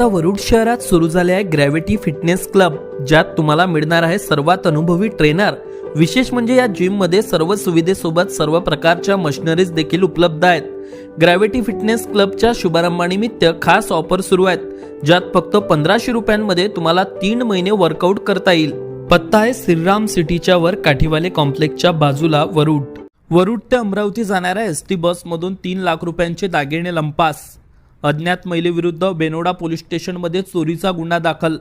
आता वरुड शहरात सुरू झाले आहे ग्रॅव्हिटी फिटनेस क्लब ज्यात तुम्हाला मिळणार आहे सर्वात अनुभवी ट्रेनर. विशेष म्हणजे या जिममध्ये सर्व सुविधेसोबत सर्व प्रकारच्या मशिनरीज देखील उपलब्ध आहेत. ग्रॅव्हिटी फिटनेस क्लबच्या शुभारंभानिमित्त खास ऑफर सुरू आहेत ज्यात फक्त पंधराशे रुपयांमध्ये तुम्हाला तीन महिने वर्कआउट करता येईल. पत्ता आहे श्रीराम सिटीच्या वर काठीवाले कॉम्प्लेक्सच्या बाजूला वरुड. वरुड ते अमरावती जाणाऱ्या एस टी बसमधून तीन लाख रुपयांचे दागिने लंपास. अज्ञात महिलेविरुद्ध बेनोडा पोलीस स्टेशनमध्ये चोरीचा गुन्हा दाखल.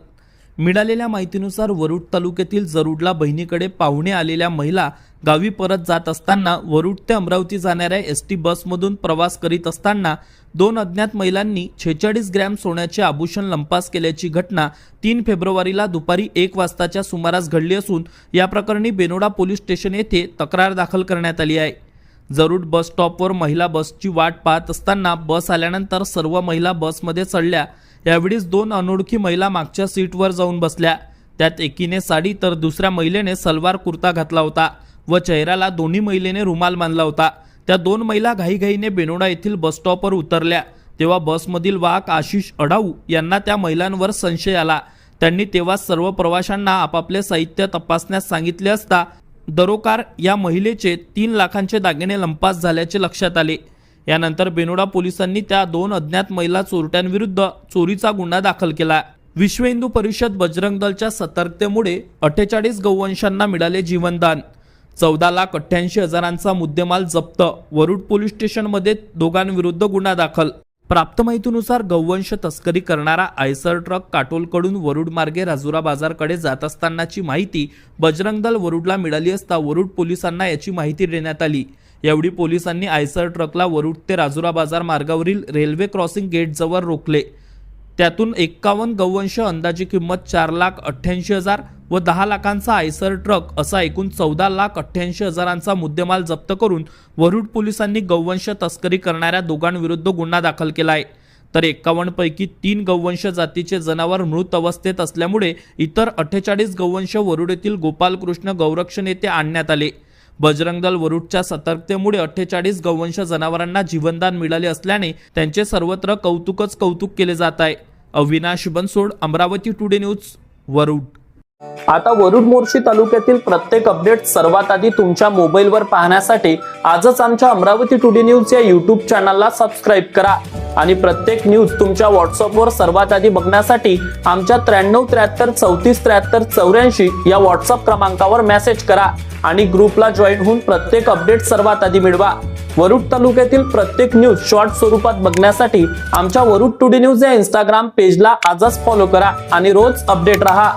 मिळालेल्या माहितीनुसार वरुड तालुक्यातील जरुडला बहिणीकडे पाहुणे आलेल्या महिला गावी परत जात असताना वरुड ते अमरावती जाणाऱ्या एस टी बसमधून प्रवास करीत असताना दोन अज्ञात महिलांनी छेचाळीस ग्रॅम सोन्याचे आभूषण लंपास केल्याची घटना तीन फेब्रुवारीला दुपारी एक वाजताच्या सुमारास घडली असून या प्रकरणी बेनोडा पोलीस स्टेशन येथे तक्रार दाखल करण्यात आली आहे. जरूर बस स्टॉपवर महिला बसची वाट पाहत असताना बस आल्यानंतर सर्व महिला बसमध्ये चढल्या. यावेळीच दोन अनोळखी महिला मागच्या सीटवर जाऊन बसल्या. त्यात एकीने साडी तर दुसऱ्या महिलेने सलवार कुर्ता घातला होता व चेहऱ्याला दोन्ही महिलेने रुमाल बांधला होता. त्या दोन महिला घाईघाईने बेनोडा येथील बस स्टॉपवर उतरल्या. तेव्हा बसमधील वाहक आशिष अडाऊ यांना त्या महिलांवर संशय आला. त्यांनी तेव्हा सर्व प्रवाशांना आपापले साहित्य तपासण्यास सांगितले असता दरोकार या महिलेचे तीन लाखांचे दागिने लंपास झाल्याचे लक्षात आले. यानंतर बेनोडा पोलिसांनी त्या दोन अज्ञात महिला चोरट्यांविरुद्ध चोरीचा गुन्हा दाखल केला. विश्व हिंदू परिषद बजरंग दलच्या सतर्कतेमुळे अठ्ठेचाळीस गौवंशांना मिळाले जीवनदान. चौदा लाख अठ्ठ्याऐंशी हजारांचा मुद्देमाल जप्त वरुड पोलीस स्टेशनमध्ये दोघांविरुद्ध गुन्हा दाखल प्राप्त माहितीनुसार गौवंश तस्करी करणारा आयसर ट्रक काटोलकडून वरुड मार्गे राजुरा बाजारकडे जात असतानाची माहिती बजरंग दल वरुडला मिळाली असता वरुड पोलिसांना याची माहिती देण्यात आली. यावेळी पोलिसांनी आयसर ट्रकला वरुड ते राजुरा बाजार मार्गावरील रेल्वे क्रॉसिंग गेटजवळ रोखले. त्यातून एक्कावन्न गौवंश अंदाजी किंमत चार लाख अठ्ठ्याऐंशी हजार व दहा लाखांचा आयसर ट्रक असा एकूण चौदा लाख अठ्ठ्याऐंशी हजारांचा मुद्देमाल जप्त करून वरुड पोलिसांनी गौवंश तस्करी करणाऱ्या दोघांविरुद्ध गुन्हा दाखल केला आहे. तर एक्कावन्नपैकी तीन गौवंश जातीचे जनावर मृत अवस्थेत असल्यामुळे इतर अठ्ठेचाळीस गौवंश वरुड येथील गोपालकृष्ण गौरक्षण येथे आणण्यात आले. बजरंग दल वरुडच्या सतर्कतेमुळे अठ्ठेचाळीस गौवंश जनावरांना जीवनदान मिळाले असल्याने त्यांचे सर्वत्र कौतुकच कौतुक केले जात आहे. Avinash Bansod Amravati today news Warud. आता वरुड मोर्शी तालुक्यातील प्रत्येक अपडेट सर्वात आधी तुमच्या मोबाईलवर पाहण्यासाठी आजच आमच्या अमरावती टुडे न्यूज या युट्यूब चॅनलला सबस्क्राईब करा. आणि प्रत्येक न्यूज तुमच्या व्हॉट्सअपवर सर्वात आधी बघण्यासाठी आमच्या त्र्याण्णव त्र्याहत्तर चौतीस त्र्याहत्तर चौऱ्याऐंशी या व्हॉट्सअप क्रमांकावर मेसेज करा आणि ग्रुपला जॉईन होऊन प्रत्येक अपडेट सर्वात आधी मिळवा. वरुड तालुक्यातील प्रत्येक न्यूज शॉर्ट स्वरूपात बघण्यासाठी आमच्या वरुड टुडे न्यूज या इंस्टाग्राम पेजला आजच फॉलो करा आणि रोज अपडेट रहा.